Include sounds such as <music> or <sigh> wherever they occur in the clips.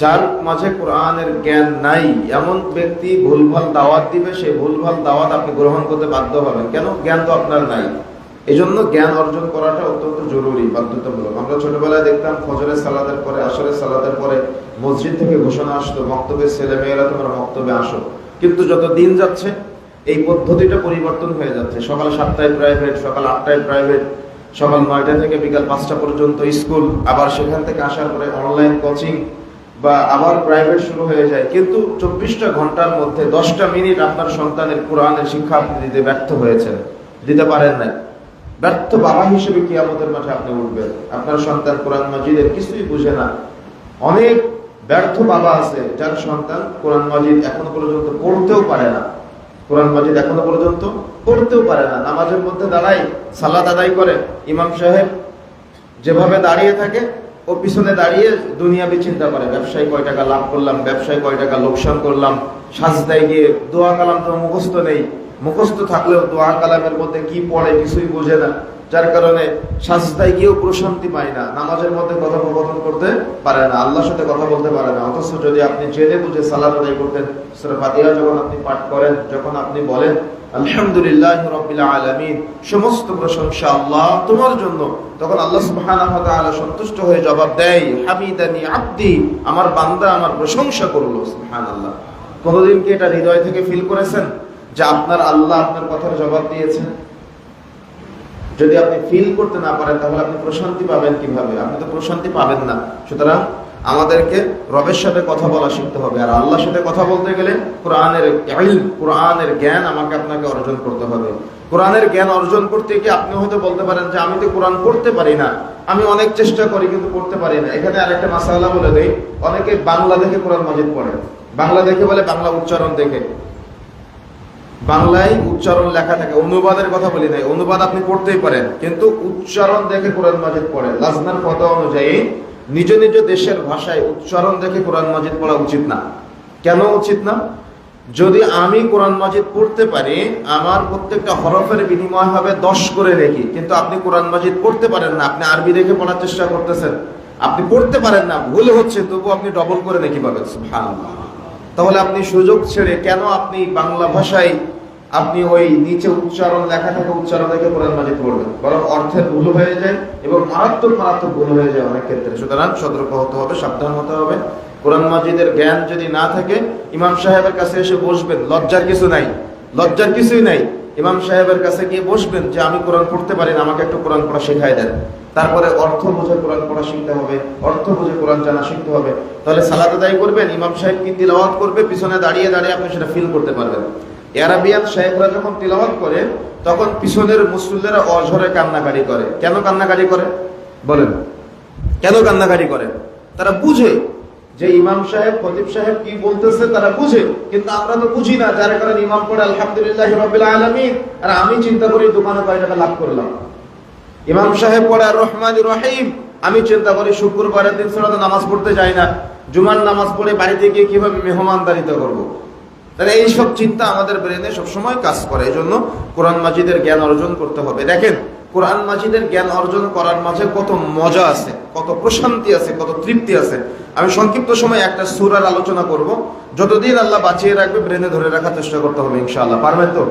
যার মাঝে কোরআনের জ্ঞান নাই, এমন ব্যক্তি ভুলভাল দাওয়াত দিবে, সেই ভুলভাল দাওয়াত আপনি গ্রহণ করতে বাধ্য হবেন। কেন? জ্ঞান তো আপনার নাই। এই জন্য জ্ঞান অর্জন করাটা অত্যন্ত জরুরি, বাধ্যতামূলক। আমরা ছোটবেলায় দেখতাম ফজরের সালাদের পরে, আসরের সালাদের পরে মসজিদ থেকে ঘোষণা আসতো বক্তব্যের ছেলে মেয়েরা তোমার বক্তব্যে আসো। কিন্তু যত দিন যাচ্ছে, এই পদ্ধতিটা পরিবর্তন হয়ে যাচ্ছে। সকাল সাতটায় প্রাইভেট সকাল আটটায় প্রাইভেট সকাল নয়টা থেকে বিকাল পাঁচটা পর্যন্ত স্কুল, আবার সেখান থেকে আসার পরে অনলাইন কোচিং বা আবার প্রাইভেট শুরু হয়ে যায়। কিন্তু চব্বিশটা ঘণ্টার মধ্যে দশটা মিনিট আপনার সন্তানের কোরআনের শিক্ষা আপনি দিতে ব্যর্থ হয়েছেন। দিতে পারেন নাই। ব্যর্থ বাবা হিসেবে কিয়ামতের মাঠে আপনি উঠবেন। আপনার সন্তান কোরআন মাজিদের কিছুই বুঝে না। অনেক ব্যর্থ বাবা আছে, যার সন্তান কোরআন মাজিদ এখনও পর্যন্ত পড়তেও পারে না। কোরআন মাজিদ এখনও পর্যন্ত পড়তেও পারে না। নামাজের মধ্যে দাঁড়াই সালাদ আদায় করে ইমাম সাহেব যেভাবে দাঁড়িয়ে থাকে ও পিছনে দাঁড়িয়ে দুনিয়াবি চিন্তা করে, ব্যবসায় কয় টাকা লাভ করলাম, ব্যবসায় কয় টাকা লোকসান করলাম, সাজদায় গিয়ে দোয়া কালাম তো মুখস্থ নেই, মুখস্থ থাকলেও দোয়া কালামের মধ্যে কি পড়ে কিছুই বোঝে না। যার কারণে সাজদায় গিয়েও প্রশান্তি পায় না, নামাজের মধ্যে কথোপকথন করতে পারে না, আল্লাহর সাথে কথা বলতে পারে না। অথচ যদি আপনি জেনে বুঝে সালাদ আদায় করতেন ফাতিহা যখন আপনি পাঠ করেন, যখন আপনি বলেন, আলহামদুলিল্লাহ রবিল আলমিন সমস্ত প্রশংসা আল্লাহ তোমার জন্য। তখন আল্লাহ ওয়া সন্তুষ্ট হয়ে জবাব দেয়, হামিদানি আব্দি আমার বান্দা আমার প্রশংসা করল, সুবহানাল্লাহ। কোনোদিন কি এটা হৃদয় থেকে ফিল করেছেন? যে আপনার আল্লাহ আপনার কথার জবাব দিয়েছেন? যদি আপনি ফিল করতে না পারেন, তাহলে আপনি প্রশান্তি পাবেন কীভাবে? আপনি তো প্রশান্তি পাবেন না। সুতরাং আমাদেরকে রবের সাথে কথা বলা শিখতে হবে। আর আল্লাহর সাথে কথা বলতে গেলে কোরআনের কোরআনের জ্ঞান আমাকে আপনাকে অর্জন করতে হবে। কোরআনের জ্ঞান অর্জন করতে গিয়ে আপনি হয়তো বলতে পারেন যে, আমি তো কোরআন পড়তে পারি না। আমি অনেক চেষ্টা করি কিন্তু পড়তে পারি না। এখানে আরেকটা মাসালা বলে দেই। অনেকে বাংলা দেখে কোরআন মাজিদ পড়ে। বাংলা দেখে বলে, বাংলা উচ্চারণ দেখে। বাংলায় উচ্চারণ লেখা থাকে, অনুবাদের কথা বলি নাই, অনুবাদ আপনি পড়তেই পারেন, কিন্তু উচ্চারণ দেখে কোরআন মাজিদ পড়ে লাজনার কথা অনুযায়ী নিজ নিজ দেশের ভাষায় উচ্চারণ দেখে কোরআন মাজিদ পড়া উচিত না। কেন উচিত না? যদি আমি কোরআন মাজিদ পড়তে পারি, আমার প্রত্যেকটা হরফের বিনিময় হবে দশ করে রেখি। কিন্তু আপনি কোরআন মাজিদ পড়তে পারেন না, আপনি আরবি দেখে পড়ার চেষ্টা করতেছেন। আপনি পড়তে পারেন না, ভুল হচ্ছে তবু আপনি ডবল করে নাকি পাবেন, সুবহানাল্লাহ। তাহলে আপনি সুযোগ ছেড়ে কেন আপনি বাংলা ভাষায় আপনি ওই নিচে উচ্চারণ লেখা থাকা উচ্চারণ দেখে কোরআন মাজিদ পড়বেন? বরং অর্থের ভুল হয়ে যায় এবং মারাত্মক মারাত্মক ভুল হয়ে যায় অনেক ক্ষেত্রে। সুতরাং সতর্ক হতে হবে, সাবধান হতে হবে। কোরআন মাজিদের জ্ঞান যদি না থাকে, ইমাম সাহেবের কাছে এসে বসবেন, লজ্জার কিছু নাই, লজ্জার কিছুই নাই। ইমাম সাহেবের কাছে গিয়ে বসবেন যে আমি কোরআন পড়তে পারি না, আমাকে একটু কোরআন পড়া শেখাই দেন। তারপরে অর্থ বুঝে কোরআন পড়া শিখতে হবে, অর্থ বুঝে কোরআন জানা শিখতে হবে। তাহলে সালাদ আদায় করবেন, ইমাম সাহেব কি তিলাওয়াত করবে? পিছনে দাঁড়িয়ে দাঁড়িয়ে আপনি সেটা ফিল করতে পারবেন। এরাবিয়ান সাহেবরা যখন তিলাওয়াত করে, তখন পিছনের মুসল্লিরা অঝরে কান্নাকারি করে। কেন কান্নাকারি করে? বলেন। কেন কান্নাকারি করে? তারা বুঝে। যে ইমাম সাহেব, খতিব সাহেব কি বলতেছে তারা বুঝে, কিন্তু আমরা তো বুঝি না, যার কারণে ইমাম পড়ে, আলহামদুলিল্লাহ আলমিন, আর আমি চিন্তা করি দোকানে কয় টাকা লাভ করলাম। ইমাম সাহেব পড়ে রহমান রহিম, আমি চিন্তা করি শুক্রবারের দিন তো নামাজ পড়তে যাই না, জুমার নামাজ পড়ে বাড়িতে গিয়ে কীভাবে মেহমানদারিতা করব? তাহলে এইসব চিন্তা আমাদের ব্রেনে সবসময় কাজ করে এই জন্য কোরআন মাজিদের জ্ঞান অর্জন করতে হবে। দেখেন কোরআন মাজিদের জ্ঞান অর্জন করার মাঝে কত মজা আছে, কত প্রশান্তি আছে, কত তৃপ্তি আছে। আমি সংক্ষিপ্ত সময় একটা সুরার আলোচনা করব। যতদিন আল্লাহ বাঁচিয়ে রাখবে, ব্রেনে ধরে রাখার চেষ্টা করতে হবে ইনশাআল্লাহ। পারবেন তো?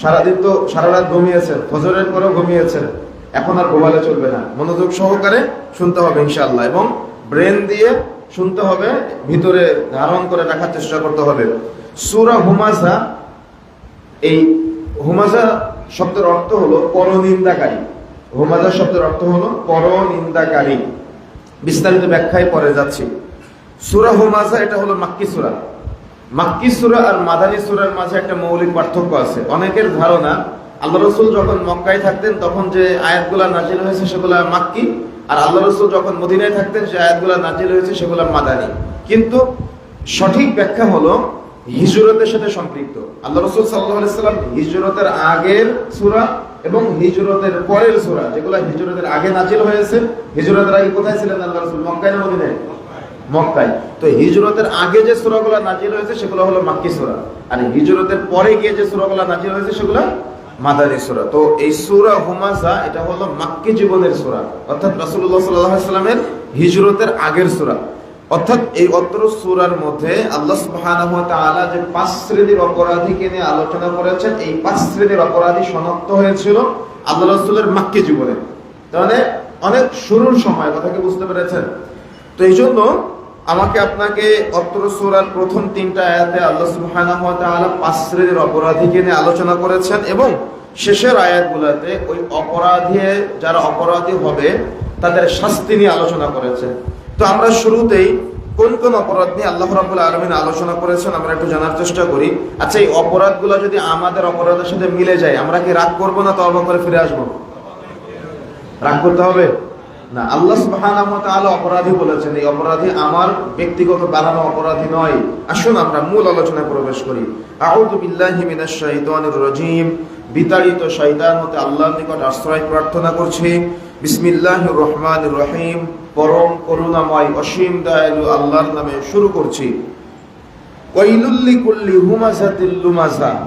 সারাদিন তো সারা রাত ঘুমিয়েছেন, ফজরের পরেও ঘুমিয়েছেন। এখন আর ঘুমালে চলবে না। মনোযোগ সহকারে শুনতে হবে ইনশাআল্লাহ এবং ব্রেন দিয়ে শুনতে হবে, ভিতরে ধারণ করে রাখার চেষ্টা করতে হবে। সুরা হুমাজা এই হুমাজা শব্দের অর্থ হলো পরনিন্দাকারী। হুমাজা শব্দের অর্থ হলো পরনিন্দাকারী। বিস্তারিত ব্যাখ্যায় পরে যাচ্ছি। সুরা হোমাজা এটা হলো মাক্কি সুরা। মাক্কি সুরা আর মাদানী সুরার মাঝে একটা মৌলিক পার্থক্য আছে। অনেকের ধারণা, আল্লাহ রসুল যখন মক্কায় থাকতেন, তখন যে আয়াতগুলা নাজিল হয়েছে সেগুলা মাক্কি, আর আল্লাহ রসুল যখন মদিনায় থাকতেন, যে আয়াতগুলা নাজিল হয়েছে সেগুলা মাদানী। কিন্তু সঠিক ব্যাখ্যা হলো হিজরতের সাথে সম্পৃক্ত। আল্লাহ রসুল সাল্লাহ সাল্লাম হিজরতের আগের সুরা এবং হিজরতের পরের সুরা, যেগুলো হিজরতের আগে নাজিল হয়েছে, হিজরতের আগে কোথায় ছিলেন আল্লাহ রসুল? মক্কায় না মদিনায়? মক্কায়। তো হিজরতের আগে যে সূরাগুলো নাজিল হয়েছে, সেগুলো হলো মাক্কি সুরা। আর হিজরতের পরে গিয়ে যে সূরাগুলো নাজিল হয়েছে, সেগুলো মাদারি সূরা। তো এই সুরা হুমাসা, এটা হলো মাক্কি জীবনের সুরা, অর্থাৎ রাসূলুল্লাহ সাল্লাল্লাহু আলাইহি সাল্লামের হিজরতের আগের সূরা। অর্থাৎ এই অত্র সূরার মধ্যে আল্লাহ সুবহানাহু যে পাঁচ শ্রেণির অপরাধীকে নিয়ে আলোচনা করেছেন, এই পাঁচ শ্রেণির অপরাধী শনাক্ত হয়েছিল আল্লাহ রাসূলের মাক্কি জীবনে। তাহলে অনেক শুরুর সময়, কথা কি বুঝতে পেরেছেন? তো এই জন্য আমাকে আপনাকে অত্র সূরার প্রথম তিনটা আয়াতে আল্লাহ সুবহানাহু ওয়া পাঁচ শ্রেণির অপরাধীকে নিয়ে আলোচনা করেছেন এবং শেষের আয়াতগুলোতে ওই অপরাধী যারা অপরাধী হবে, তাদের শাস্তি নিয়ে আলোচনা করেছেন। তো আমরা শুরুতেই কোন কোন অপরাধ নিয়ে আল্লাহ রাবুল আলমিন আলোচনা করেছেন, আমরা একটু জানার চেষ্টা করি। আচ্ছা এই অপরাধগুলো যদি আমাদের অপরাধের সাথে মিলে যায়, আমরা কি রাগ করব না তবা করে ফিরে আসব? রাগ করতে হবে? না, আল্লাহ তাআলা অপরাধী বলেছেন, এই অপরাধী আমার ব্যক্তিগত বানানো অপরাধী নয়। আসুন আমরা মূল আলোচনায় প্রবেশ করি। বিতাড়িত শয়তান হতে আল্লাহর নিকট আশ্রয় প্রার্থনা করছি। বিসমিল্লাহির রহমান রহিম। পরম করুণাময়, অসীম দয়ালু আল্লাহর নামে শুরু করছি।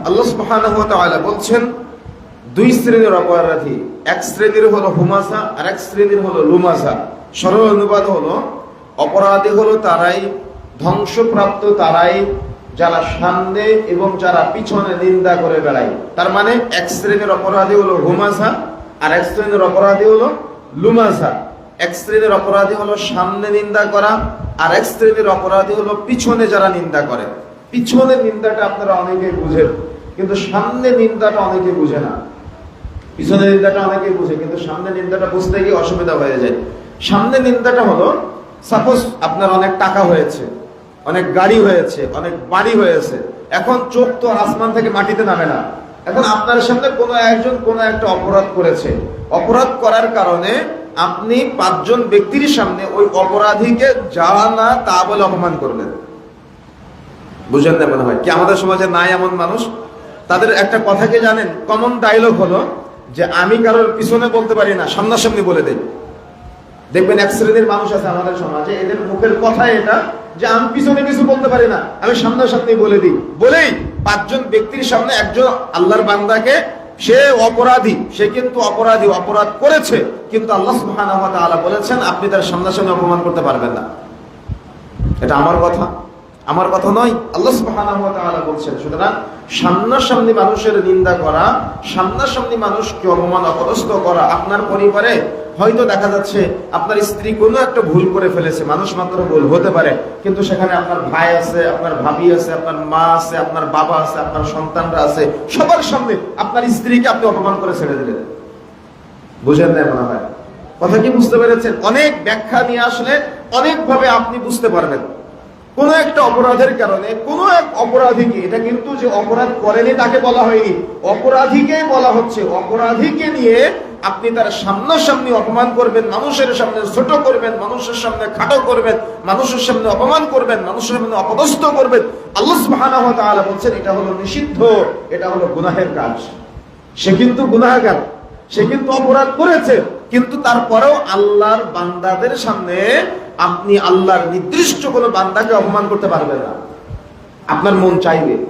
আল্লাহ সুবহানাহু ওয়া তাআলা বলছেন, দুই শ্রেণির অপরাধী, এক শ্রেণির হলো হুমাসা আর এক শ্রেণির হলো লুমাসা সরল অনুবাদ হলো, অপরাধী হলো তারাই, ধ্বংসপ্রাপ্ত তারাই, যারা সামনে এবং যারা পিছনে নিন্দা করে বেড়ায়। তার মানে এক শ্রেণির অপরাধী হলো হুমাসা আর এক শ্রেণির অপরাধী হলো লুমাসা এক শ্রেণির অপরাধী হলো সামনে নিন্দা করা, আর এক শ্রেণির অপরাধী হলো পিছনে যারা নিন্দা করে। পিছনে নিন্দাটা আপনারা অনেকেই বুঝেন, কিন্তু সামনে নিন্দাটা অনেকে বুঝে না। পিছনে নিন্দাটা অনেকে বুঝে, কিন্তু সামনে নিন্দাটা বুঝতে গিয়ে অসুবিধা হয়ে যায়। সামনে নিন্দাটা হলো সাপোজ আপনার অনেক টাকা হয়েছে, অনেক গাড়ি হয়েছে, অনেক বাড়ি হয়েছে, এখন চোখ তো আসমান থেকে মাটিতে নামে না। এখন আপনার সামনে কোনো একজন, কোনো একটা অপরাধ করেছে। অপরাধ করার কারণে আপনি পাঁচজন ব্যক্তির সামনে ওই অপরাধীকে যা না তা বলে অপমান করলেন। বুঝেন না মনে হয়? কি আমাদের সমাজে নাই এমন মানুষ? তাদের একটা কথা কি জানেন? কমন ডায়লগ হলো যে, আমি কারোর পিছনে বলতে পারি না, সামনাসামনি বলে দেই। দেখবেন এক শ্রেণির মানুষ আছে আমাদের সমাজে, এদের মুখের কথা এটা যে আমি পিছনে কিছু বলতে পারি না। আমি সামনাসামনি বলে দিই। বলেই পাঁচজন ব্যক্তির সামনে একজন আল্লাহর বান্দাকে, সে অপরাধী, সে কিন্তু অপরাধী, অপরাধ করেছে, কিন্তু আল্লাহ ওয়া বলেছেন, আপনি তার সামনাসামনি অপমান করতে পারবেন না। এটা আমার কথা। আমার কথা নয়, আল্লাহ বলছেন, সুতরাং সামনাসামনি মানুষের নিন্দা করা, সামনাসামনি মানুষকে অপমান অপদস্থ করা আপনার পরিবারে, হয়তো দেখা যাচ্ছে আপনার স্ত্রী কোনো একটা ভুল করে ফেলেছে, মানুষ মাত্র ভুল হতে পারে, কিন্তু সেখানে আপনার ভাই আছে, আপনার ভাবি আছে, আপনার মা আছে, আপনার বাবা আছে, আপনার সন্তানরা আছে, সবার সামনে আপনার স্ত্রীকে আপনি অপমান করে ছেড়ে দিলেন। বুঝেন না মনে হয়? কথা কি বুঝতে পেরেছেন? অনেক ব্যাখ্যা নিয়ে আসলে অনেকভাবে আপনি বুঝতে পারবেন। কোন একটা অপরাধের কারণে, কোন এক অপরাধীকে, এটা কিন্তু যে অপরাধ করেনি তাকে বলা হয়নি, অপরাধীকে বলা হচ্ছে, অপরাধীকে নিয়ে আপনি তার সামনাসামনি অপমান করবেন, মানুষের সামনে ছোট করবেন, মানুষের সামনে খাটো করবেন, মানুষের সামনে অপমান করবেন, মানুষের সামনে অপদস্থ করবেন। আল্লাহ বলছেন, এটা হলো নিষিদ্ধ, এটা হলো গুনাহের কাজ। সে কিন্তু গুনাহগার, সে কিন্তু অপরাধ করেছে। কিন্তু তারপরেও আল্লাহর বান্দাদের সামনে আপনি আল্লাহর নির্দিষ্ট কোনো বান্দাকে অপমান করতে পারবেন না। আপনার মন চাইবে।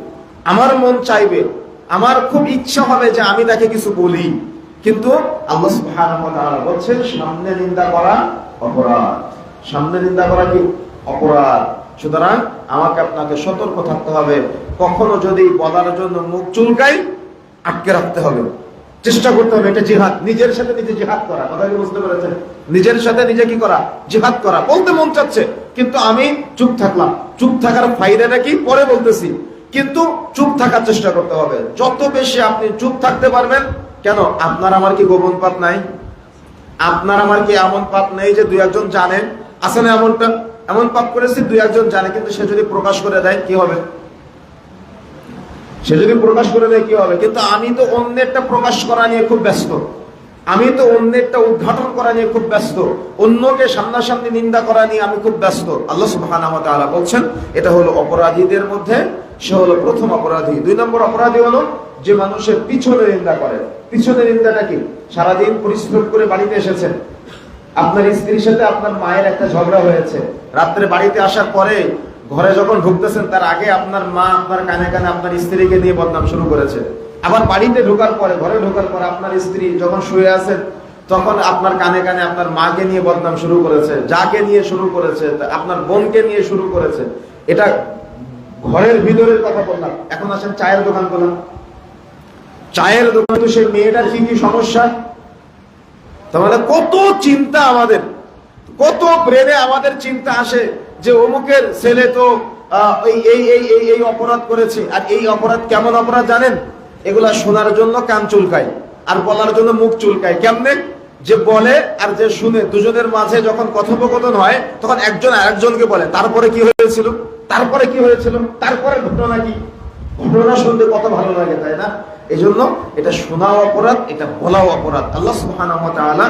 আমার মন চাইবে। আমার খুব ইচ্ছা হবে যে আমি তাকে কিছু বলি। কিন্তু আল্লাহ বলছেন, সামনে নিন্দা করা অপরাধ। সামনে নিন্দা করা কি? অপরাধ। সুতরাং আমাকে আপনাকে সতর্ক থাকতে হবে। কখনো যদি বলার জন্য মুখ চুলকাই, আটকে রাখতে হবে। চেষ্টা করতে হবে, এটা জিহাদ। নিজের সাথে নিজে জিহাদ করা। কথা কি বুঝতে পেরেছেন? নিজের সাথে নিজে কি করা? জিহাদ করা। বলতে মন চাচ্ছে, কিন্তু আমি চুপ থাকলাম। চুপ থাকার ফায়দাটা কি? পরে বলতেছি। কিন্তু চুপ থাকার চেষ্টা করতে হবে। যত বেশি আপনি চুপ থাকতে পারবেন, কেন? আপনার আমার কি গোপন পাপ নাই? আপনার আমার কি এমন পাপ নেই যে দুই একজন জানেন না এমনটা এমন পাপ করেছি, দুই একজন জানে, কিন্তু সে যদি প্রকাশ করে দেয়, কি হবে? সে যদি প্রকাশ করে দেয় কি হবে? কিন্তু আমি তো অন্যেরটা প্রকাশ করা নিয়ে খুব ব্যস্ত। আমি তো অন্যেরটা উদ্ঘাটন করা নিয়ে খুব ব্যস্ত। অন্যকে সামনাসামনি নিন্দা করা নিয়ে আমি খুব ব্যস্ত। আল্লাহ তাআলা বলছেন, এটা হলো অপরাধীদের মধ্যে, সে হলো প্রথম অপরাধী। দুই নম্বর অপরাধী হলো যে মানুষের পিছনে নিন্দা করে। পিছনে নিন্দাটা কি? সারাদিন পরিশ্রম করে বাড়িতে এসেছেন। আপনার স্ত্রীর সাথে আপনার মায়ের একটা ঝগড়া হয়েছে। রাত্রে বাড়িতে আসার পরে ঘরে যখন ঢুকতেছেন, তার আগে আপনার মা আপনার কানে কানে আপনার স্ত্রীকে নিয়ে বদনাম শুরু করেছে। আবার বাড়িতে ঢোকার পরে, ঘরে ঢোকার পরে আপনার স্ত্রী যখন শুয়ে আছেন, তখন আপনার কানে কানে আপনার মাকে নিয়ে বদনাম শুরু করেছে, যাকে নিয়ে শুরু করেছে আপনার বোনকে নিয়ে শুরু করেছে। এটা ঘরের ভিতরের কথা বললাম। এখন আসেন চায়ের দোকান করলাম। চায়ের দোকান তো সেই মেয়েটার কি কি সমস্যা? তাহলে কত চিন্তা আমাদের, কত ব্রেনে আমাদের চিন্তা আসে। যে অমুকের ছেলে তো এই এই এই এই অপরাধ করেছে। আর এই অপরাধ কেমন অপরাধ জানেন? এগুলা শোনার জন্য কান চুলকায়, আর বলার জন্য মুখ চুলকায়। কেমনে? যে বলে আর যে শুনে। দুজনের মাঝে যখন কথোপকথন হয়, তখন একজন আরেকজনকে বলে। তারপরে কি হয়েছিল? তারপরে কি হয়েছিল? তারপরে ঘটনা কি? ঘটনা শুনতে কত ভালো লাগে, তাই না? এই জন্য এটা শোনাও অপরাধ, এটা বলাও অপরাধ। আল্লাহ সুবহানাহু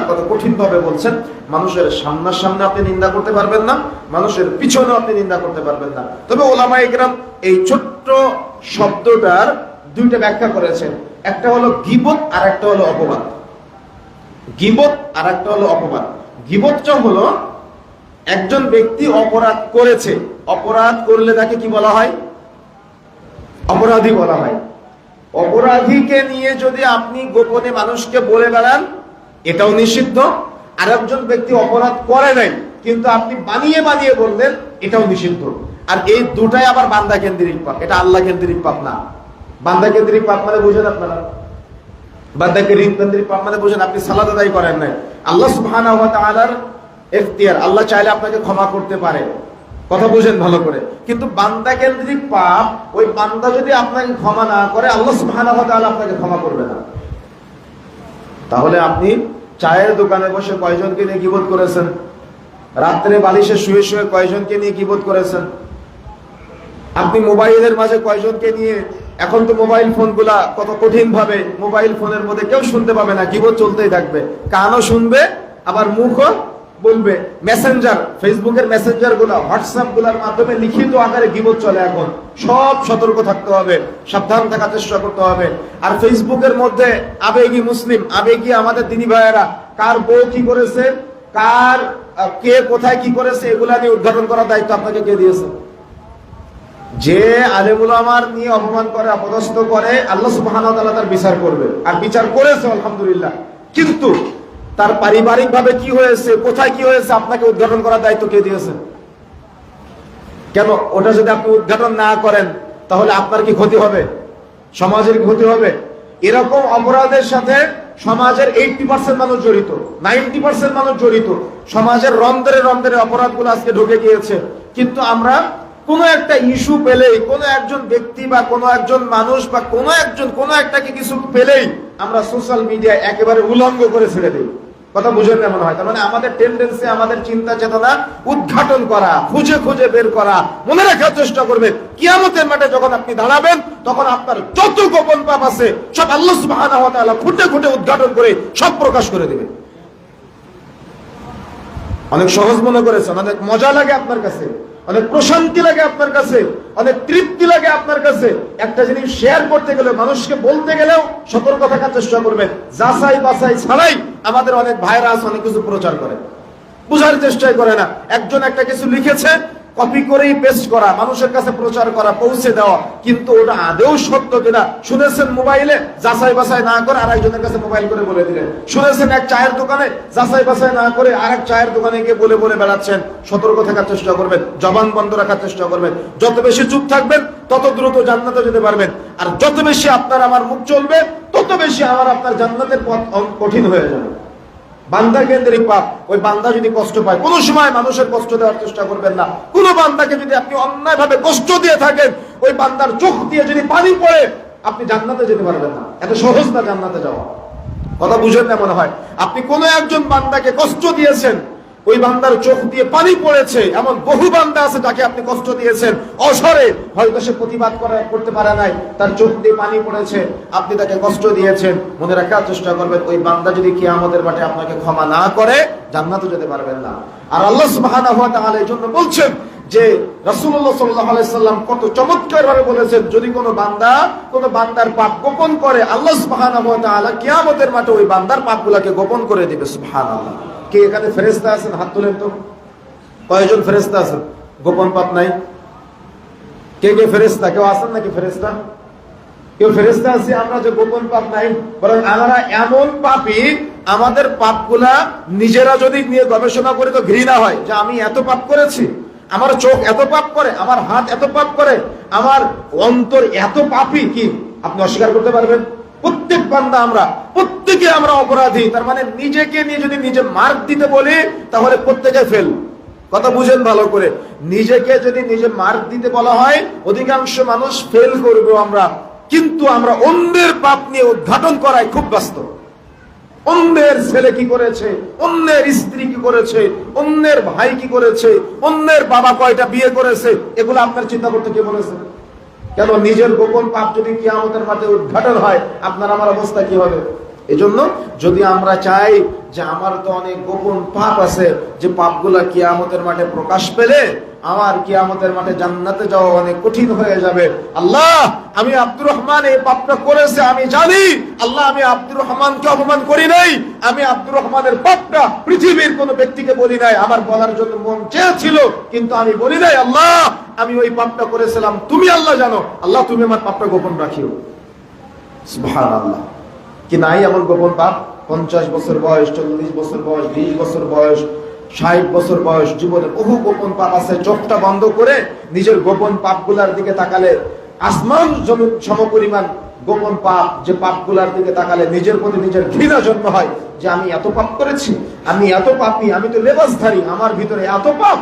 কত কঠিন ভাবে বলছেন, মানুষের সামনাসামনি আপনি নিন্দা করতে পারবেন না, মানুষের পিছনে আপনি নিন্দা করতে পারবেন না। তবে ওলামা ইকরাম এই ছোট্ট শব্দটার দুইটা ব্যাখ্যা করেছেন। একটা হলো গিবত আর একটা হলো অপবাদ। গিবত আর একটা হলো অপবাদ। গিবতটা হলো একজন ব্যক্তি অপরাধ করেছে। অপরাধ করলে তাকে কি বলা হয়? অপরাধী বলা হয়। অপরাধীকে নিয়ে যদি আপনি গোপনে মানুষকে বলে বেড়ান, এটাও নিষিদ্ধ। আর একজন ব্যক্তি অপরাধ করে নাই, কিন্তু আপনি বানিয়ে বানিয়ে বললেন, এটাও নিষিদ্ধ। আর এই দুটাই আবার বান্দা কেন্দ্রিক পাপ, এটা আল্লাহ কেন্দ্রিক পাপ না। বান্দা কেন্দ্রিক পাপ মানে বুঝেন আপনারা? বান্দাকে ঋণ কেন্দ্রিক পাপ মানে বুঝেন, আপনি সালাদ আদায় করেন নাই। আল্লাহ সুবহানাহু ওয়া তাআলার এখতিয়ার, আল্লাহ চাইলে আপনাকে ক্ষমা করতে পারে। কথা বুঝেন ভালো করে। কিন্তু বান্দা কেন্দ্রিক পাপ, ওই বান্দা যদি আপনাকে ক্ষমা না করে, আল্লাহ সুবহানাহু ওয়া তাআলা আপনাকে ক্ষমা করবে না। তাহলে আপনি চায়ের দোকানে বসে কয়জনকে নিয়ে কিবোধ করেছেন? রাত্রে বালিশে শুয়ে শুয়ে কয়জনকে নিয়ে কিবোধ করেছেন? আপনি মোবাইলের মাঝে কয়জনকে নিয়ে, এখন তো মোবাইল ফোনগুলা কত কঠিন ভাবে মোবাইল ফোনের মধ্যে কেউ শুনতে পাবে না কিবোর্ড চলতেই থাকবে। কানও শুনবে, আবার মুখও বলবে মেসেঞ্জার ফেসবুকের মেসেঞ্জারগুলা হোয়াটসঅ্যাপগুলার মাধ্যমে লিখিত আকারে গিবোধ চলে এখন। সব সতর্ক থাকতে হবে, সাবধান থাকার চেষ্টা করতে হবে। আর ফেসবুকের মধ্যে আবেগী মুসলিম, আবেগী আমাদের দিনী ভাইয়েরা, কার বউ কি করেছে, কার কে কোথায় কি করেছে, এগুলা নিয়ে উদ্ঘাটন করার দায়িত্ব আপনাকে কে দিয়েছে? যে আলেমুল আমার নিয়ে অপমান করে, অপদস্থ করে, আল্লাহ তাআলা তার বিচার করবে। আর বিচার করেছে, আলহামদুলিল্লাহ। কিন্তু তার পারিবারিক ভাবে কি হয়েছে, কোথায় কি হয়েছে, আপনাকে উদ্ঘাটন করার দায়িত্ব কে দিয়েছে? কেন ওটা যদি আপনি উদ্ঘাটন না করেন, তাহলে আপনার কি ক্ষতি হবে? সমাজের ক্ষতি হবে? এরকম অপরাধের সাথে সমাজের এইটটি পার্সেন্ট মানুষ জড়িত নাইনটি পার্সেন্ট মানুষ জড়িত। সমাজের রন্ধ্রে রন্ধ্রে অপরাধগুলো আজকে ঢুকে গিয়েছে। কিন্তু আমরা কোন একটা ইস্যু পেলেই, কোন একজন ব্যক্তি বা কোন একজন মানুষ বা কোন একজন, কোন একটাকে কিছু পেলেই আমরা সোশ্যাল মিডিয়ায় একেবারে উলঙ্গ করে ছেড়ে দিই। কথা বুঝেন না হয়। তার মানে আমাদের টেন্ডেন্সি আমাদের চিন্তা, চেতনা উদ্ঘাটন করা, খুঁজে খুঁজে বের করা, মনে রাখার চেষ্টা করবে। কিয়ামতের মাঠে যখন আপনি দাঁড়াবেন, তখন আপনার যত গোপন পাপ আছে, সব আল্লাহ তাআলা খুঁটে খুঁটে উদ্ঘাটন করে সব প্রকাশ করে দিবে। অনেক সহজ মনে করেছেন, অনেক মজা লাগে আপনার কাছে। অনেক প্রশান্তি লাগে আপনার কাছে, অনেক তৃপ্তি লাগে আপনার কাছে। একটা জিনিস শেয়ার করতে গেলে, মানুষকে বলতে গেলেও সতর্ক থাকার চেষ্টা করবেন। যাচাই বাছাই ছাড়াই আমাদের অনেক ভাইরাস অনেক কিছু প্রচার করে। বুঝার চেষ্টাই করে না। একজন একটা কিছু লিখেছে কপি করেই পেস্ট করা, মানুষের কাছে প্রচার করা, পৌঁছে দেওয়া, কিন্তু ওটা আদেও সত্য কিনা? শুনেছেন মোবাইলে? যাচাই বাছাই না করে আরেকজনের কাছে মোবাইল করে বলে দিলেন। শুনেছেন এক চায়ের দোকানে? যাচাই বাছাই না করে আরেক চায়ের দোকানে গিয়ে বলে বলে বেড়াচ্ছেন। সতর্ক থাকার চেষ্টা করবেন, জবান বন্ধ রাখার চেষ্টা করবেন। যত বেশি চুপ থাকবেন, তত দ্রুত জান্নাতে যেতে পারবেন। আর যত বেশি আপনার আমার মুখ চলবে, তত বেশি আমার আপনার জান্নাতের পথ কঠিন হয়ে যাবে। বান্দা কেন্দ্রিক পাপ, ওই বান্দা যদি কষ্ট পায়, কোনো সময় মানুষের কষ্ট দেওয়ার চেষ্টা করবেন না। কোনো বান্দাকে যদি আপনি অন্যায় ভাবে কষ্ট দিয়ে থাকেন, ওই বান্দার চোখ দিয়ে যদি পানি পড়ে, আপনি জান্নাতে যেতে পারবেন না। এত সহজ না জান্নাতে যাওয়া। কথা বুঝেন না মনে হয়? আপনি কোনো একজন বান্দাকে কষ্ট দিয়েছেন ওই বান্দার চোখ দিয়ে পানি পড়েছে। এমন বহু বান্দা আছে যাকে আপনি কষ্ট দিয়েছেন। অসরে হয়তো সে প্রতিবাদ করে করতে পারে নাই। তার চোখ দিয়ে পানি পড়েছে। আপনি তাকে কষ্ট দিয়েছেন। মনে রাখার চেষ্টা করবেন, ওই বান্দা যদি কিয়ামতের মাঠে আপনাকে ক্ষমা না করে, জান্নাতে যেতে পারবেন না। আর আল্লাহ সুবহানাহু ওয়া তাআলা এই জন্য বলছেন যে, রাসূলুল্লাহ সাল্লাল্লাহু আলাইহি সাল্লাম কত চমৎকার ভাবে বলেছেন, যদি কোনো বান্দা কোনো বান্দার পাপ গোপন করে, আল্লাহ সুবহানাহু ওয়া তাআলা কিয়ামতের মাঠে ওই বান্দার পাপগুলোকে গোপন করে দিবে, সুবহানাল্লাহ। কে এখানে ফেরেশতা আছেন? হাত তোলেন তো। কয়জন ফেরেশতা আছেন? গোপন পাপ নাই। কে কে ফেরেশতা? কেউ আছেন নাকি ফেরেশতা? কেউ ফেরেস্তা আছে? আমরা যে গোপন পাপ নাই, বরং আমরা এমন পাপি, আমাদের পাপগুলা নিজেরা যদি নিয়ে গবেষণা করি তো ঘৃণা হয়। যে আমি এত পাপ করেছি, আমার চোখ এত পাপ করে, আমার হাত এত পাপ করে, আমার অন্তর এত পাপি কি? আপনি অস্বীকার করতে পারবেন? প্রত্যেক বান্দা আমরা, প্রত্যেকে আমরা অপরাধী। তার মানে নিজেকে নিয়ে যদি নিজে মার্ক দিতে বলি, তাহলে প্রত্যেকে ফেল কথা বুঝেন ভালো করে। নিজেকে যদি নিজে মার্ক দিতে বলা হয়, অধিকাংশ মানুষ ফেল করব আমরা। কিন্তু আমরা অন্যের পাপ নিয়ে উদ্ঘাটন করাই খুব ব্যস্ত। অন্যের ছেলে কি করেছে? অন্যের স্ত্রী কি করেছে? অন্যের ভাই কি করেছে? অন্যের বাবা কয়টা বিয়ে করেছে? এগুলো আপনার চিন্তা করতে কে বলেছে? কেন নিজের গোপন পাপ যদি কিয়ামতের মাঠে উদ্ঘাটন হয় আপনার আমার অবস্থা কি হবে? এজন্য যদি আমরা চাই যে আমার তো অনেক গোপন পাপ আছে, যে পাপগুলা কিয়ামতের মাঠে প্রকাশ পেলে আমার কিয়ামতের মাঠে জান্নাতে যাওয়া অনেক কঠিন হয়ে যাবে। আল্লাহ, আমি আব্দুর রহমান এই পাপটা করেছে, আমি জানি। আল্লাহ, আমি আব্দুর রহমানকে অপমান করি নাই। আমি আব্দুর রহমানের পাপটা পৃথিবীর কোন ব্যক্তিকে বলি নাই। আমার বলার জন্য মন চেয়েছিল, কিন্তু আমি বলি নাই, আল্লাহ, আমি ওই পাপটা করেছিলাম। তুমি আল্লাহ জানো। আল্লাহ, তুমি আমার পাপটা গোপন রাখিও। সুবহানাল্লাহ। কি নাই আমার গোপন পাপ? পঞ্চাশ বছর বয়স, চল্লিশ বছর বয়স, বিশ বছর বয়স, ষাট বছর বয়স, জীবনে বহু গোপন পাপ আছে। চোখটা বন্ধ করে নিজের গোপন পাপগুলার দিকে তাকালে আসমান জমিন সমপরিমাণ গোপন পাপ যে পাপগুলার দিকে তাকালে নিজের প্রতি নিজের ঘৃণা জন্ম হয় যে আমি এত পাপ করেছি, আমি এত পাপি, আমি তো লেবাসধারী, আমার ভিতরে এত পাপ।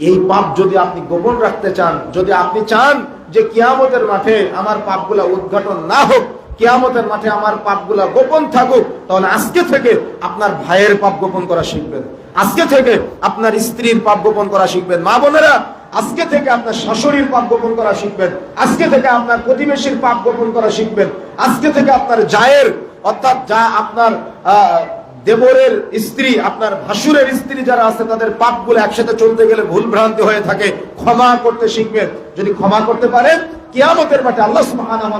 এই পাপ যদি আপনি গোপন রাখতে চান, যদি আপনি চান যে কিয়ামতের মাঠে আমার পাপগুলা উদ্ঘাটন না হোক কিয়ামতের মাঠে আমার পাপগুলা গোপন থাকুক, তাহলে আজকে থেকে আপনার ভাইয়ের পাপ গোপন করা শিখবেন। আজকে থেকে আপনার স্ত্রীর পাপ গোপন করা শিখবেন। মা বোনেরা, আজকে থেকে আপনার শাশুড়ির পাপ গোপন করা শিখবেন। আজকে থেকে আপনার প্রতিবেশীর পাপ গোপন করা শিখবেন। আজকে থেকে আপনার জায়ের, অর্থাৎ যা আপনার দেবরের স্ত্রী, আপনার ভাসুরের স্ত্রী যারা আছে, তাদের পাপগুলো একসাথে চলতে গেলে ভুল ভ্রান্তি হয়ে থাকে। ক্ষমা করতে শিখবেন। যদি ক্ষমা করতে পারেন কিয়ামতের মাঠে আল্লাহ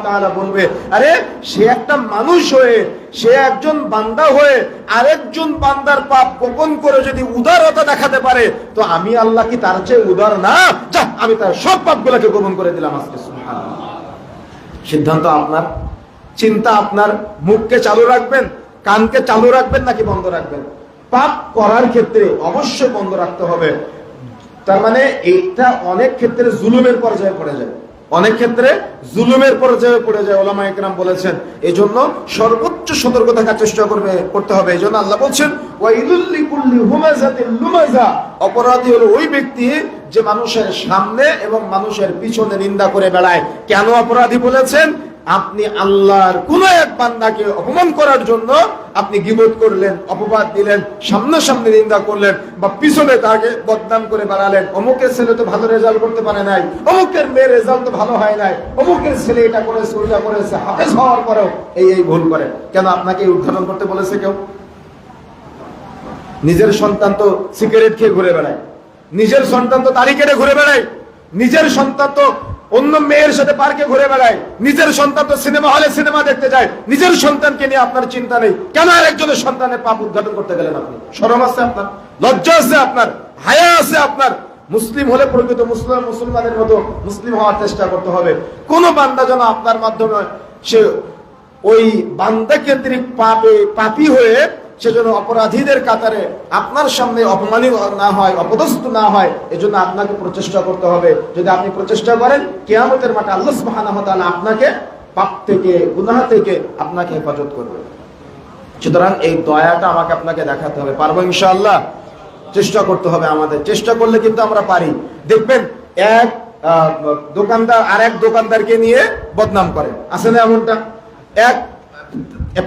তাআলা বলবে, আরে, সে একটা মানুষ হয়ে, সে একজন বান্দা হয়ে আরেকজন বান্দার পাপ গোপন করে যদি উদারতা দেখাতে পারে, তো আমি আল্লাহ কি তার চেয়ে উদার না? যা, আমি তার সব পাপগুলোকে গোপন করে দিলাম আজকে সিদ্ধান্ত আপনার, চিন্তা আপনার, মুখকে চালু রাখবেন, কানকে চালু রাখবেন নাকি বন্ধ রাখবেন? পাপ করার ক্ষেত্রে অবশ্যই বন্ধ রাখতে হবে। তার মানে এইটা অনেক ক্ষেত্রে জুলুমের পর্যায়ে পড়ে যায়। অনেক ক্ষেত্রে জুলুমের পর্যায়ে পড়ে যায়, ওলামা একরাম বলেছেন এই জন্য সর্বোচ্চ সতর্ক থাকার চেষ্টা করবে, করতে হবে। এই জন্য আল্লাহ বলছেন অপরাধী হলো ওই ব্যক্তি যে মানুষের সামনে এবং মানুষের পিছনে নিন্দা করে বেড়ায়। কেন অপরাধী বলেছেন? আপনি আল্লাহর কোন এক বান্দাকে অপমান করার জন্য আপনি গিবত করলেন, অপবাদ দিলেন, সামনাসামনি নিন্দা করলেন বা পিছনে তাকে বদনাম করে বেড়ালেন অমুকের ছেলে তো ভালো রেজাল্ট করতে পারে নাই, অমুকের মেয়ের রেজাল্ট তো ভালো হয় নাই, অমুকের ছেলে এটা করেছে, ওইটা করেছে, হাফেজ হওয়ার পরেও এই এই ভুল করে। কেন আপনাকে উদ্ঘাটন করতে বলেছে কেউ? নিজের সন্তান তো সিগারেট খেয়ে ঘুরে বেড়ায়। নিজের সন্তান তো দাড়ি কেটে ঘুরে বেড়ায়। নিজের সন্তান তো অন্য মেয়ের সাথে পার্কে ঘুরে বেড়ায়, নিজের সন্তান তো সিনেমা হলে সিনেমা দেখতে যায়, নিজের সন্তানকে নিয়ে আপনার চিন্তা নেই। কেন আরেকজনের সন্তানের পাপ উদ্ঘাটন করতে গেলেন আপনি? সরম আছে আপনার? লজ্জা আছে আপনার? হায়া আছে আপনার? মুসলিম হলে প্রকৃত মুসলিম, মুসলমানের মতো মুসলিম হওয়ার চেষ্টা করতে হবে। কোন বান্দা যেন আপনার মাধ্যমে সে ওই বান্দা কেন্দ্রিক পাপে পাপি হয়ে সেজন্য অপরাধীদের কাতারে আপনার সামনে অপমানিত না হয়, অপদস্থ না হয়, এজন্য আপনাকে প্রচেষ্টা করতে হবে। যদি আপনি প্রচেষ্টা করেন, কেয়ামতের মাঠে আল্লাহ তাআলা আপনাকে পাপ থেকে, গুনাহ থেকে আপনাকে হেফাজত করবে। সুতরাং এই দয়াটা আমাকে আপনাকে দেখাতে হবে। পারব ইনশাআল্লাহ? চেষ্টা করতে হবে আমাদের। চেষ্টা করলে কিন্তু আমরা পারি। দেখবেন, এক দোকানদার আর এক দোকানদারকে নিয়ে বদনাম করে। আছে না এমনটা? এক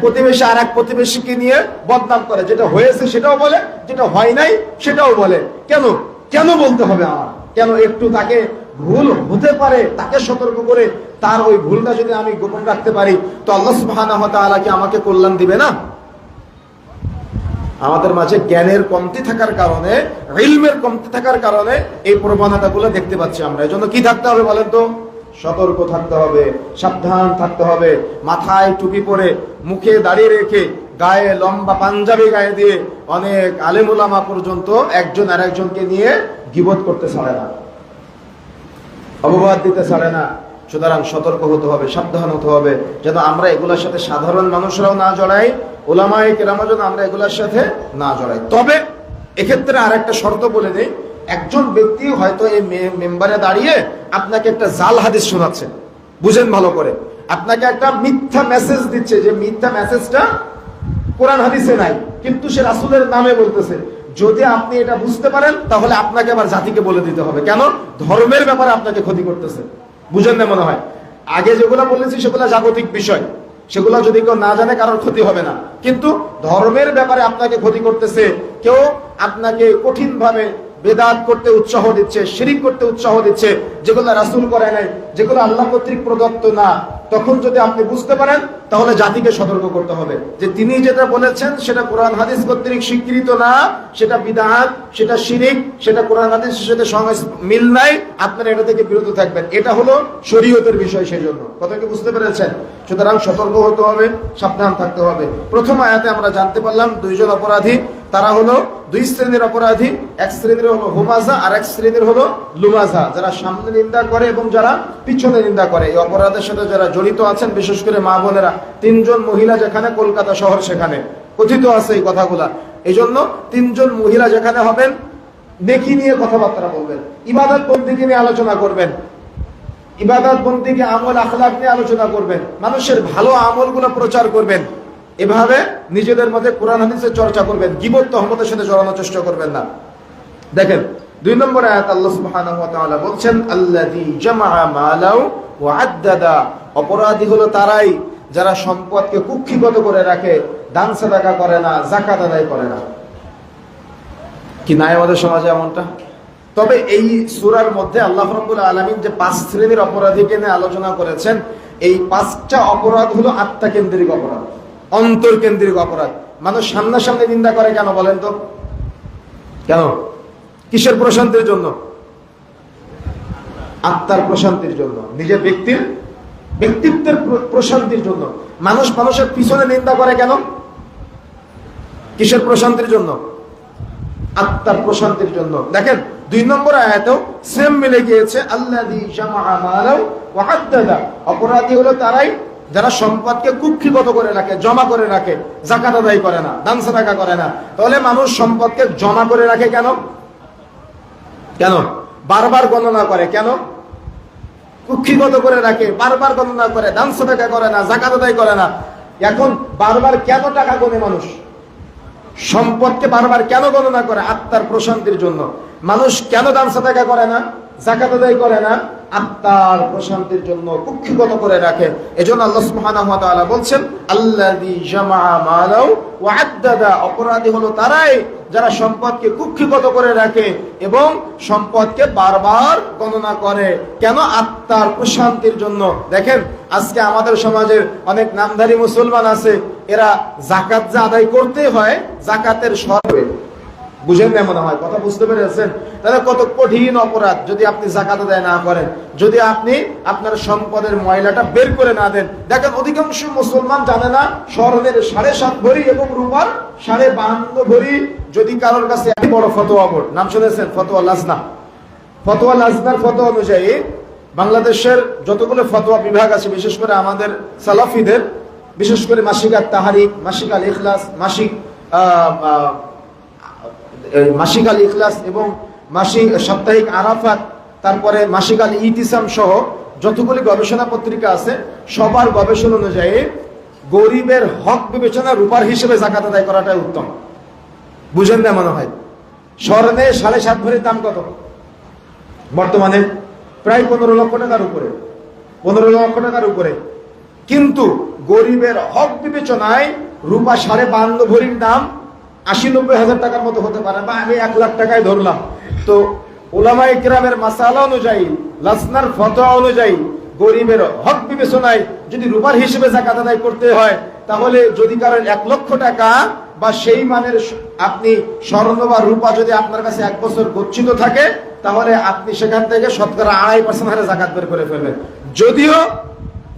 প্রতিবেশী আর এক প্রতিবেশীকে নিয়ে বদনাম করে। যেটা হয়েছে সেটাও বলে, যেটা হয় নাই সেটাও বলে। কেন? কেন বলতে হবে আমার? কেন একটু তাকে ভুল হতে পারে? তাকে সতর্ক করে তার ওই ভুলটা যদি আমি গোপন রাখতে পারি, তো আল্লাহ তাআলা কি আমাকে কল্যাণ দিবে না? আমাদের মাঝে জ্ঞানের কমতি থাকার কারণে, ইলমের কমতি থাকার কারণে এই প্রবণতাগুলো দেখতে পাচ্ছি আমরা। এই জন্য কি থাকতে হবে বলেন তো? সতর্ক থাকতে হবে, সাবধান থাকতে হবে, মাথায় টুপি পরে মুখে দাঁড়িয়ে রেখে গায়ে লম্বা পাঞ্জাবি গায়ে দিয়ে অনেক আলেমুলামা পর্যন্ত একজন আর একজনকে নিয়ে গিবত করতে ছাড়ে না, অপবাদ দিতে ছাড়ে না। সুতরাং সতর্ক হতে হবে, সাবধান হতে হবে, যেন আমরা এগুলোর সাথে সাধারণ মানুষরাও না জড়াই ওলামায়ে কেরামা যেন আমরা এগুলোর সাথে না জড়াই। তবে এক্ষেত্রে আর একটা শর্ত বলে দেই একজন ব্যক্তি হয়তো এই মেম্বারে দাঁড়িয়ে আপনাকে একটা জাল হাদিস শোনাচ্ছে। বুঝেন ভালো করে। আপনাকে একটা মিথ্যা মেসেজ দিচ্ছে যে মিথ্যা মেসেজটা কোরআন হাদিসে নাই, কিন্তু সে রাসুলের নামে বলতেছে। যদি আপনি এটা বুঝতে পারেন, তাহলে আপনাকে আবার জাতিকে বলে দিতে হবে। কেন? ধর্মের ব্যাপারে আপনাকে ক্ষতি করতেছে। বুঝেন না মনে হয়। আগে যেগুলো বলেছি, সেগুলো জাগতিক বিষয়। সেগুলো যদি কেউ না জানে, কারোর ক্ষতি হবে না। কিন্তু ধর্মের ব্যাপারে আপনাকে ক্ষতি করতেছে। কেউ আপনাকে কঠিন ভাবে বেদাত করতে উৎসাহ দিচ্ছে, শিরিক করতে উৎসাহ দিচ্ছে। যেগুলো রাসুল করে নাই, যেগুলো আল্লাহ কর্তৃক প্রদত্ত না, তখন যদি আপনি বুঝতে পারেন তাহলে জাতিকে সতর্ক করতে হবে। যে তিনি যেটা বলেছেন, সেটা কোরআন হাদিস কর্তৃক স্বীকৃত না, সেটা বিদাত, সেটা শিরিক, সেটা কোরআন হাদিসের সাথে মিল নাই, আপনারা এটা থেকে বিরত থাকবেন। এটা হলো শরীয়তের বিষয় সেই জন্য কথা কি বুঝতে পেরেছেন? সুতরাং সতর্ক হতে হবে, সাবধান থাকতে হবে। প্রথম আয়াতে আমরা জানতে পারলাম, দুইজন অপরাধী, তারা হলো দুই শ্রেণির অপরাধী, এক শ্রেণির হলো হুমাজা আর এক শ্রেণির হলো লুমাজা। যারা সামনে নিন্দা করে এবং যারা পিছনে নিন্দা করে, এই অপরাধের সাথে যারা জড়িত আছেন, বিশেষ করে মা বোনেরা তিনজন মহিলা যেখানে, কলকাতা শহর সেখানে। কথিত আছে এই কথাগুলা। এই জন্য তিনজন মহিলা যেখানে হবেন, নেকি নিয়ে কথাবার্তা বলবেন। ইবাদত বন্দিকে নিয়ে আলোচনা করবেন। ইবাদত বন্দিকে আমল আখলাক নিয়ে আলোচনা করবেন। মানুষের ভালো আমলগুলো প্রচার করবেন। এভাবে নিজেদের মধ্যে কোরআন হাদিসের চর্চা করবেন। গিবত তহমতের সাথে জড়ানোর চেষ্টা করবেন না। দেখেন, দুই নম্বর আয়াত আল্লাহ সুবহানাহু ওয়া তাআলা বলছেন, আল্লাযী জামাআ মালাউ ওয়া আদ্দাদা। অপরাধী হলো তারাই যারা সম্পদকে কুক্ষিগত করে রাখে, দান সাদাকা করে না, যাকাত আদায় করে না। কি নাই আমাদের সমাজে এমনটা? তবে এই সুরার মধ্যে আল্লাহ রাব্বুল আলামিন যে পাঁচ শ্রেণির অপরাধীকে নিয়ে আলোচনা করেছেন, এই পাঁচটা অপরাধ হলো আত্মাকেন্দ্রিক অপরাধ, অন্তরকেন্দ্রিক অপরাধ। মানুষ সামনাসামনি নিন্দা করে কেন বলেন তো? কেন? কিসের প্রশান্তির জন্য? আত্মার প্রশান্তির জন্য, নিজের ব্যক্তির ব্যক্তিত্বের প্রশান্তির জন্য। মানুষ মানুষের পিছনে নিন্দা করে কেন? কিসের প্রশান্তির জন্য? আত্মার প্রশান্তির জন্য। দেখেন, দুই নম্বর আয়াতেও সেম মিলে গিয়েছে আদ্দাদা অপরাধী হলো তারাই যারা সম্পদকে কুক্ষিগত করে রাখে, জমা করে রাখে জাকাত আদায় করে না, দান সাদাকা করে না। তাহলে মানুষ সম্পদকে জমা করে রাখে কেন? কেন? বারবার গণনা করে। কেন? কুক্ষিগত করে রাখে, বারবার গণনা করে, দান সাদাকা করে না জাকাত আদায় করে না। এখন বারবার কেন টাকা গণে মানুষ? সম্পদকে বারবার কেন গণনা করে? আত্মার প্রশান্তির জন্য। মানুষ কেন দান সাদাকা করে না জাকাত আদায় করে না? আত্মার প্রশান্তির জন্য কুক্ষিগত করে রাখে। এজন্য আল্লাহ সুবহানাহু ওয়া তাআলা বলছেন, আল্লাযী জামাআ মালাউ ওয়া আদ্দাদা। অপরাধী হলো তারাই যারা সম্পদকে কুক্ষিগত করে রাখে এবং সম্পদকে বারবার গণনা করে। কেন? আত্মার প্রশান্তির জন্য। দেখেন, আজকে আমাদের সমাজের অনেক নামধারী মুসলমান আছে, এরা জাকাত যে আদায় করতে হয় জাকাতের সর্বে বুঝেন না মনে হয়? কথা বুঝতে পেরেছেন? তাহলে কত কঠিন অপরাধ যদি আপনি জাকাত আদায় না করেন। যদি আপনি আপনার সম্পদের ময়লাটা বের করে না দেন। দেখেন, অধিকাংশ মুসলমান জানে না, স্বর্ণের সাড়ে সাত ভরি এবং রূপার সাড়ে বাহান্ন ভরি যদি কারোর কাছে এত বড় ফতোয়া বোর্ড। নাম শুনেছেন? ফতোয়া লাজনা। ফতোয়া লাজনার ফতোয়া অনুযায়ী বাংলাদেশের যতগুলো ফতোয়া বিভাগ আছে, বিশেষ করে আমাদের সালাফিদের, বিশেষ করে মাসিক আর তাহারিক মাসিক আল ইখলাস মাসিক আহ, আহ, মাসিক আল ইখলাস এবং মাসিক সাপ্তাহিক আরাফাত তারপরে মাসিক আল ইতিসাম সহ যতগুলি গবেষণা পত্রিকা আছে সবার গবেষণা অনুযায়ী গরিবের হক বিবেচনা রূপার হিসেবে জাকাত আদায় করাটাই উত্তম। বুঝেন না মনে হয়? স্বর্ণে সাড়ে সাত ভরির দাম কত? বর্তমানে প্রায় পনেরো লক্ষ টাকার উপরে। পনেরো লক্ষ টাকার উপরে। কিন্তু গরিবের হক বিবেচনায় রূপা সাড়ে বান্ন ভরির দাম আশি নব্বই হাজার টাকার মতো হতে পারে বা আমি এক লাখ টাকায় ধরলাম। তো ওলামা ইকরামের মাসালা অনুযায়ী লাসনার ফতোয়া অনুযায়ী গরিবের হক বিবেচনায় যদি রূপার হিসেবে জাকাত আদায় করতে হয়, তাহলে যদি কারোর এক লক্ষ টাকা বা সেই মানের আপনি স্বর্ণ বা রূপা যদি আপনার কাছে এক বছর গচ্ছিত থাকে, তাহলে আপনি সেখান থেকে শতকরা আড়াই পার্সেন্ট হারে জাকাত বের করে ফেলবেন। যদিও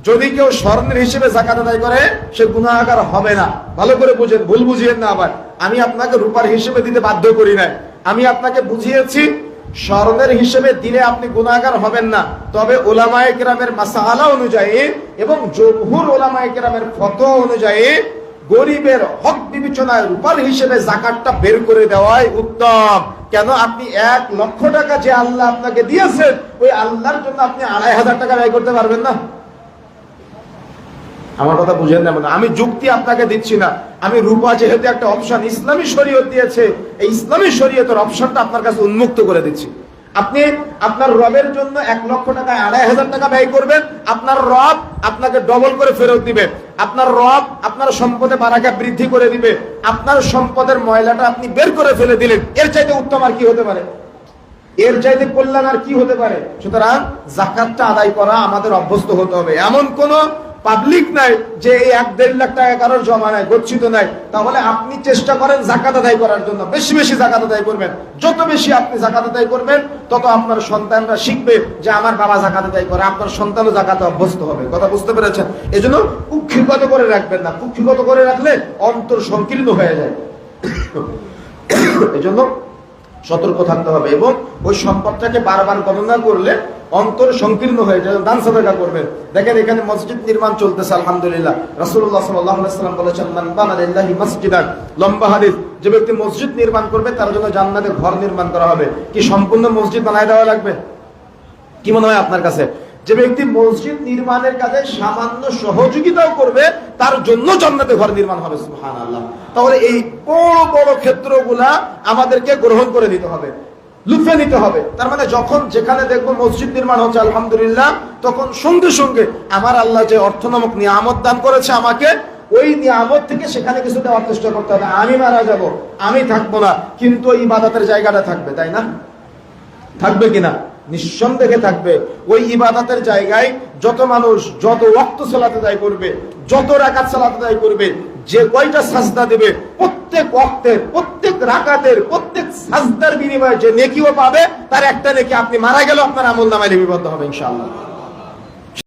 যদি কেউ স্বর্ণের হিসেবে জাকাত আদায় করে, সে গুণাগার হবে না। ভালো করে বুঝেন, ভুল বুঝিয়েন না আবার। আমি আপনাকে রূপার হিসেবে দিতে বাধ্য করি না আমি আপনাকে বুঝিয়েছি, স্বর্ণের হিসেবে দিলে আপনি গুণাগার হবেন না। তবে ওলামায়ে কেরামের মাসালা অনুযায়ী এবং জমহুর ওলামায়ে কেরামের ফতোয়া অনুযায়ী গরিবের হক বিবেচনায় রূপার হিসেবে জাকাতটা বের করে দেওয়াই উত্তম। কেন আপনি এক লক্ষ টাকা যে আল্লাহ আপনাকে দিয়েছেন, ওই আল্লাহর জন্য আপনি আড়াই হাজার টাকা ব্যয় করতে পারবেন না? আমার কথা বুঝেন না মানে আমি যুক্তি আপনাকে দিচ্ছি না। আমি রূপা যেহেতু একটা অপশন ইসলামী শরীয়ত দিয়েছে, এই ইসলামী শরীয়তের অপশনটা আপনার কাছে উন্মুক্ত করে দিচ্ছি। আপনি আপনার রবের জন্য এক লক্ষ টাকায় আড়াই হাজার টাকা ব্যয় করবেন, আপনার রব আপনাকে ডবল করে ফেরত দিবে। আপনার রব আপনার সম্পদে বারাকা বৃদ্ধি করে দিবে। আপনার সম্পদের ময়লাটা আপনি বের করে ফেলে দিলেন। এর চাইতে উত্তম আর কি হতে পারে? এর চাইতে কল্যাণ আর কি হতে পারে? সুতরাং জাকাতটা আদায় করা আমাদের অভ্যস্ত হতে হবে। এমন কোন পাবলিক নাই যে এই এক দেড় লাখ টাকা কারোর জমা নাই, গচ্ছিত নাই, তাহলে আপনি চেষ্টা করেন জাকাত আদায় করার জন্য। বেশি বেশি জাকাত আদায় করবেন। যত বেশি আপনি জাকাত আদায় করবেন, তত আপনার সন্তানরা শিখবে যে আমার বাবা জাকাত আদায় করে, আপনার সন্তানও জাকাতে অভ্যস্ত হবে। কথা বুঝতে পেরেছেন? এজন্য কুক্ষিগত করে রাখবেন না। কুক্ষিগত করে রাখলে অন্তর সংকীর্ণ হয়ে যায়। <coughs> এজন্য সতর্ক থাকতে হবে এবং ওই সম্পদটাকে বারবার গণনা করলে অন্তর সংকীর্ণ হয়ে যায়। দান সাদাকা করবেন দেখেন এখানে মসজিদ নির্মাণ চলতেছে, আলহামদুলিল্লাহ। আলাইহি সাল্লাম বলেছেন লম্বা হাদিস। যে ব্যক্তি মসজিদ নির্মাণ করবে, তার জন্য জান্নাতে ঘর নির্মাণ করা হবে। কি সম্পূর্ণ মসজিদ বানায় দেওয়া লাগবে? কি মনে হয় আপনার কাছে? যে ব্যক্তি মসজিদ নির্মাণের কাজে সামান্য সহযোগিতাও করবে তার জন্য জান্নাতে ঘর নির্মাণ হবে, সুবহানাল্লাহ। তাহলে এই বড় বড় ক্ষেত্রগুলা আমাদেরকে গ্রহণ করে নিতে হবে, লুফে নিতে হবে। তার মানে যখন যেখানে দেখব মসজিদ নির্মাণ হচ্ছে, আলহামদুলিল্লাহ, তখন সঙ্গে সঙ্গে আমার আল্লাহ যে অর্থ নামক নিয়ামত দান করেছে আমাকে, ওই নিয়ামত থেকে সেখানে কিছু দেওয়ার চেষ্টা করতে হবে। আমি মারা যাব, আমি থাকব না, কিন্তু ওই ইবাদতের জায়গাটা থাকবে, তাই না? থাকবে কিনা? নিঃসন্দেহে থাকবে। ওই ইবাদতের জায়গায় যত মানুষ, যত রক্ত সালাতে দায় করবে যত রাকাত সালাত আদায় করবে, যে কয়টা সাজদা দেবে, প্রত্যেক অক্তের প্রত্যেক রাকাতের, প্রত্যেক সাজদার বিনিময়ে যে নেকিও পাবে, তার একটা নেকি আপনি মারা গেল আপনার আমল নামায় লিপিবদ্ধ হবে ইনশাআল্লাহ।